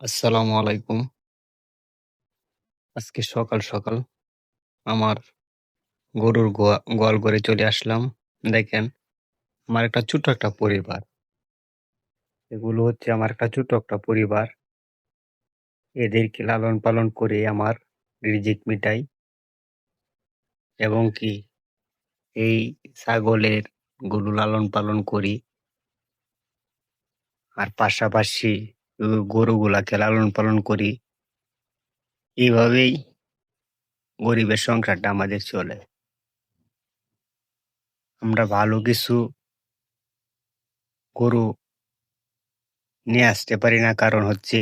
আসসালামু আলাইকুম। আজকে সকাল, সকাল আমার গরুর গোয়া গোয়াল ঘরে চলে আসলাম। দেখেন আমার একটা ছোট্ট একটা পরিবার। এগুলো হচ্ছে আমার একটা ছোট্ট একটা পরিবার। এদেরকে লালন পালন করে আমার রিজিক মিটাই। এবং কি এই ছাগলের গরু লালন পালন করি। আর পাশাপাশি গরুগুলাকে লালন পালন করি। এভাবেই গরিবের সংসারটা আমাদের চলে। আমরা ভালো কিছু গরু নিয়ে আসতে পারি না, কারণ হচ্ছে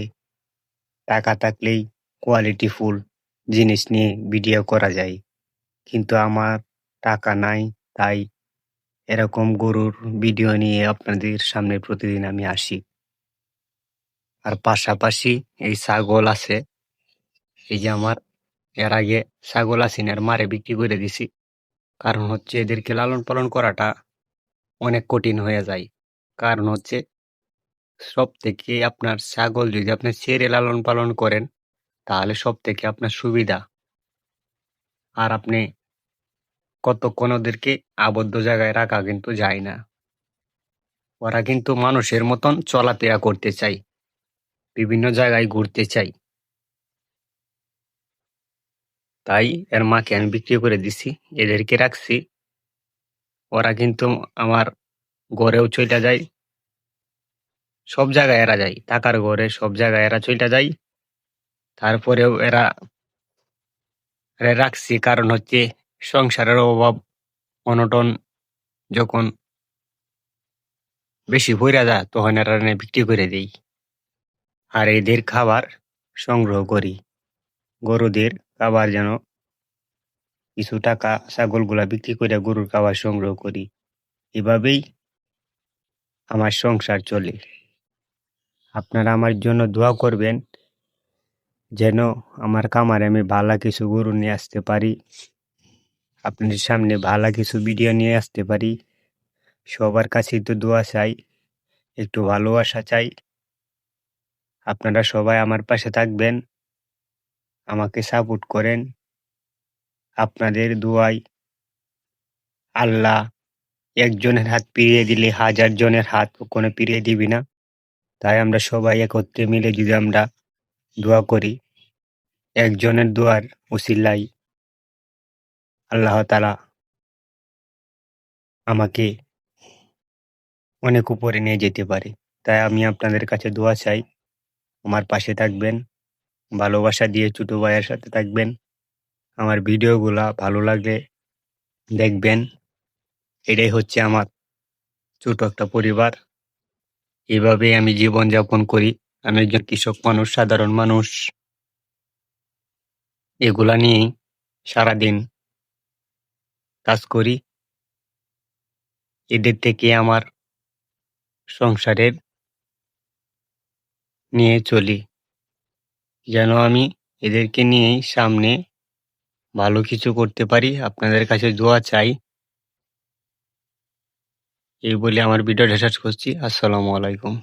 টাকা থাকলেই কোয়ালিটি ফুল জিনিস নিয়ে ভিডিও করা যায়। কিন্তু আমার টাকা নাই, তাই এরকম গরুর ভিডিও নিয়ে আপনাদের সামনে প্রতিদিন আমি আসি। আর পাশাপাশি এই ছাগল আছে। এই যে আমার, এর আগে ছাগল আছিনের মারে বিক্রি করে দিছি। কারণ হচ্ছে এদেরকে লালন পালন করাটা অনেক কঠিন হয়ে যায়। কারণ হচ্ছে সব থেকে আপনার ছাগল যদি আপনি ছেড়ে লালন পালন করেন, তাহলে সব থেকে আপনার সুবিধা। আর আপনি কতক্ষণ ওদেরকে আবদ্ধ জায়গায় রাখা কিন্তু যায় না। ওরা কিন্তু মানুষের মতন চলাফেরা করতে চায়। বিভিন্ন জায়গায় ঘুরতে চাই তাই এর মাকে আমি বিক্রি করে দিছি। এদেরকে রাখছি। ওরা কিন্তু আমার ঘরেও চইলা যায়। সব জায়গায় এরা যায়। টাকার ঘরে সব জায়গায় এরা চইলা যায়। তারপরেও এরা রাখছি, কারণ হচ্ছে সংসারের অভাব, অনটন যখন বেশি বইরা যায়, তখন এরা বিক্রি করে দেই। আর এদের খাবার সংগ্রহ করি। গরুদের খাবার যেন কিছু টাকা ছাগলগুলা বিক্রি করে গরুর খাবার সংগ্রহ করি। এভাবেই আমার সংসার চলে। আপনারা আমার জন্য দোয়া করবেন যেন আমার খামারে আমি ভালো কিছু গরু নিয়ে আসতে পারি। আপনাদের সামনে ভালো কিছু ভিডিও নিয়ে আসতে পারি। সবার কাছেই তো দোয়া চাই। একটু ভালোবাসা চাই। আপনারা সবাই আমার পাশে থাকবেন। আমাকে সাপোর্ট করেন। আপনাদের দোয়ায় আল্লাহ একজনের হাত ফিরিয়ে দিলে হাজার জনের হাত কোনো ফিরিয়ে দিবি না। তাই আমরা সবাই একত্রে মিলে যদি আমরা দোয়া করি, একজনের দোয়ার উসিলায় আল্লাহ তালা আমাকে অনেক উপরে নিয়ে যেতে পারে। তাই আমি আপনাদের কাছে দোয়া চাই। আমার পাশে থাকবেন। ভালোবাসা দিয়ে ছোট ভাইয়ের সাথে থাকবেন। আমার ভিডিওগুলা ভালো লাগলে দেখবেন। এটাই হচ্ছে আমার ছোট একটা পরিবার। এভাবেই আমি জীবনযাপন করি। আমি একজন কৃষক মানুষ, সাধারণ মানুষ। এগুলা নিয়েই সারাদিন কাজ করি। এদের থেকে আমার সংসারের নিয়ে চলি। যেন আমি এদেরকে নিয়েই সামনে ভালো কিছু করতে পারি। আপনাদের কাছে দোয়া চাই। এই বলে আমার ভিডিওটা শেষ করছি। আসসালামু আলাইকুম।